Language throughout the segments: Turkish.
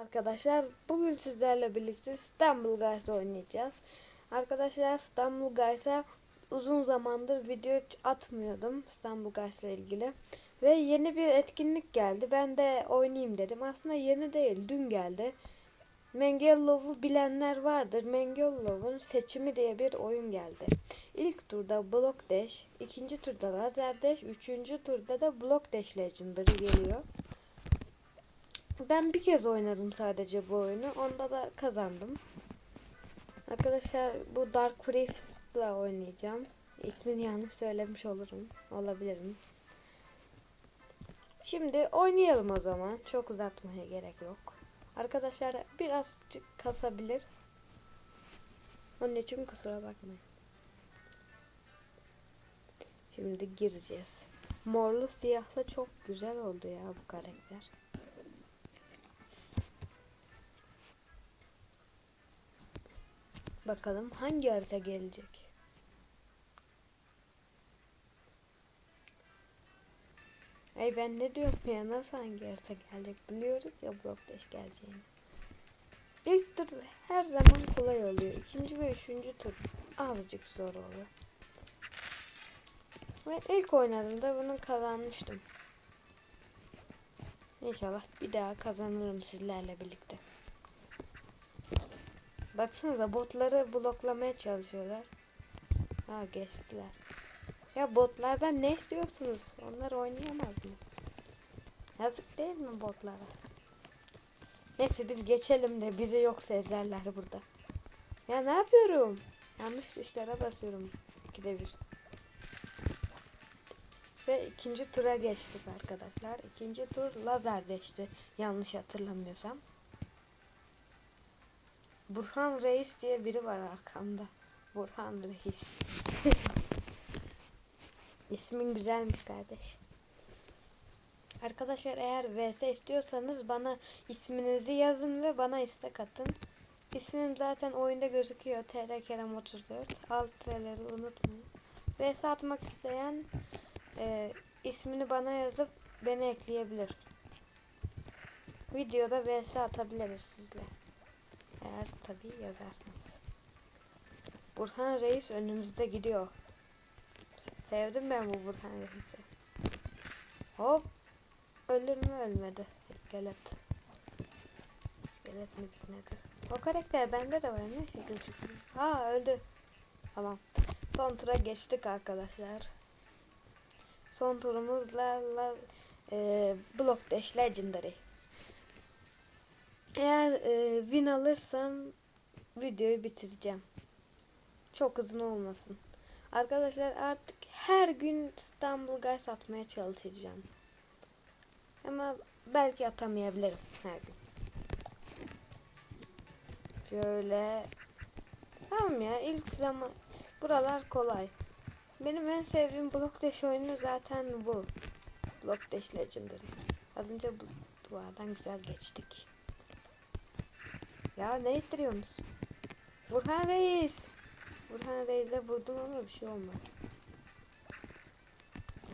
Arkadaşlar bugün sizlerle birlikte İstanbul Guys oynayacağız. Arkadaşlar İstanbul Guys'a uzun zamandır video atmıyordum İstanbul Guys'la ilgili. Ve yeni bir etkinlik geldi. Ben de oynayayım dedim. Aslında yeni değil, dün geldi. Mengellov'u bilenler vardır. Mengellov'un seçimi diye bir oyun geldi. İlk turda Block Dash, ikinci turda Laser Dash, üçüncü turda da Block Dash Legendary geliyor. Ben bir kez oynadım sadece bu oyunu. Onda da kazandım. Arkadaşlar bu Dark Reefs'la oynayacağım. İsmini yanlış söylemiş olurum. Olabilirim. Şimdi oynayalım o zaman. Çok uzatmaya gerek yok. Arkadaşlar birazcık kasabilir. Onun için kusura bakmayın. Şimdi gireceğiz. Morlu siyahlı çok güzel oldu ya bu karakter. Bakalım hangi harita gelecek? Ay ben ne diyorum ya nasıl hangi harita gelecek biliyoruz ya Block Dash geleceğini. İlk tur her zaman kolay oluyor. İkinci ve üçüncü tur azıcık zor oluyor. Ve ilk oynadığımda bunu kazanmıştım. İnşallah bir daha kazanırım sizlerle birlikte. Baksanıza botları bloklamaya çalışıyorlar. Ha geçtiler. Ya botlardan ne istiyorsunuz? Onlar oynayamaz mı? Yazık değil mi botlara? Neyse biz geçelim de bizi yok sezerler burada. Ya ne yapıyorum? Yanlış tuşlara basıyorum. İkide bir. Ve ikinci tura geçtik arkadaşlar. İkinci tur lazer geçti. Yanlış hatırlamıyorsam. Burhan Reis diye biri var arkamda. Burhan Reis. İsmin güzelmiş kardeş. Arkadaşlar eğer VS istiyorsanız bana isminizi yazın ve bana istek atın. İsmim zaten oyunda gözüküyor. TR Kerem 34. Alt treleri unutmayın. VS atmak isteyen e, ismini bana yazıp beni ekleyebilir. Videoda VS atabiliriz sizle. Eğer tabii yazarsanız. Burhan Reis önümüzde gidiyor. Sevdim ben bu Burhan Reis'i. Hop. Ölür mü ölmedi. İskelet. İskelet midir nedir? O karakter bende de var ne şekil. Ha öldü. Tamam. Son tura geçtik arkadaşlar. Son turumuzla la, e, Block Dash Legendary. Eğer e, win alırsam videoyu bitireceğim. Çok uzun olmasın. Arkadaşlar artık her gün İstanbul Guys atmaya çalışacağım. Ama belki atamayabilirim her gün. Şöyle. Tamam ya ilk zaman buralar kolay. Benim en sevdiğim Block Dash oyunu zaten bu. Block Dash Legendary. Az önce bu duvardan güzel geçtik. Ya ne ittiriyorsunuz? Burhan Reis. Burhan Reis'e vurdum ama bir şey olmadı.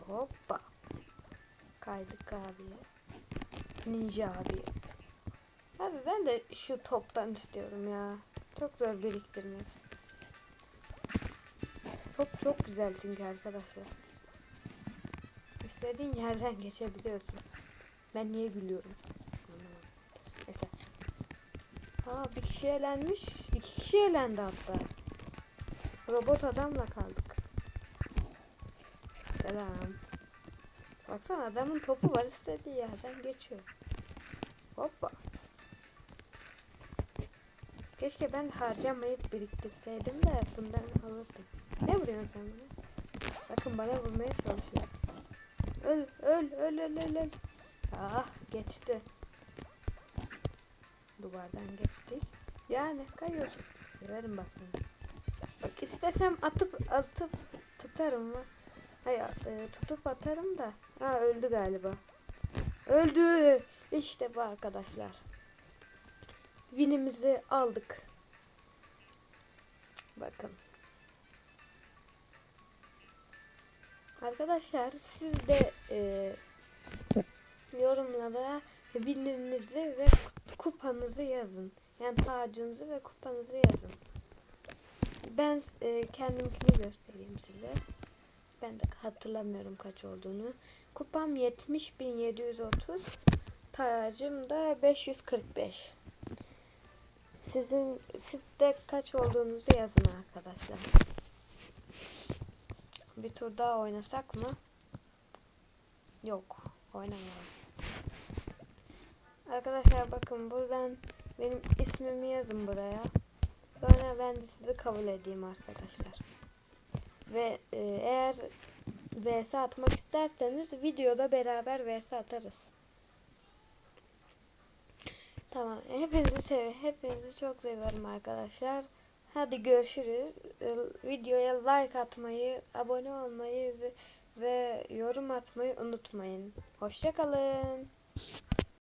Hoppa. Kaydık abiye. Ninja abi. Abi ben de şu toptan istiyorum ya. Çok zor biriktirmek. Top çok güzel çünkü arkadaşlar. İstediğin yerden geçebiliyorsun. Ben niye gülüyorum? Aa bir kişi elenmiş. iki kişi elendi hatta. Robot adamla kaldık. Selam. Baksana adamın topu var istediği yerden geçiyor. Hoppa. Keşke ben harcamayıp biriktirseydim de bundan alırdım. Ne vuruyorsun sen bana? Bakın bana vurmaya çalışıyor. Öl, öl, öl, öl, öl, öl. Ah, geçti. Duvardan geçtik. Yani kayıyorsun. Severim bak seni. Bak istesem atıp atıp tutarım mı? Hayır e, tutup atarım da. Ha öldü galiba. Öldü. İşte bu arkadaşlar. Winimizi aldık. Bakın. Arkadaşlar siz de e, yorumlara wininizi ve kupanızı yazın. Yani tacınızı ve kupanızı yazın. Ben e, kendimkini göstereyim size. Ben de hatırlamıyorum kaç olduğunu. Kupam 70.730. Tacım da 545. Sizin sizde kaç olduğunuzu yazın arkadaşlar. Bir tur daha oynasak mı? Yok, oynamayalım. Arkadaşlar bakın buradan benim ismimi yazın buraya. Sonra ben de sizi kabul edeyim arkadaşlar. Ve e, eğer vs atmak isterseniz videoda beraber vs atarız. Tamam. Hepinizi sev hepinizi çok seviyorum arkadaşlar. Hadi görüşürüz. E, Videoya like atmayı, abone olmayı ve, ve yorum atmayı unutmayın. Hoşçakalın.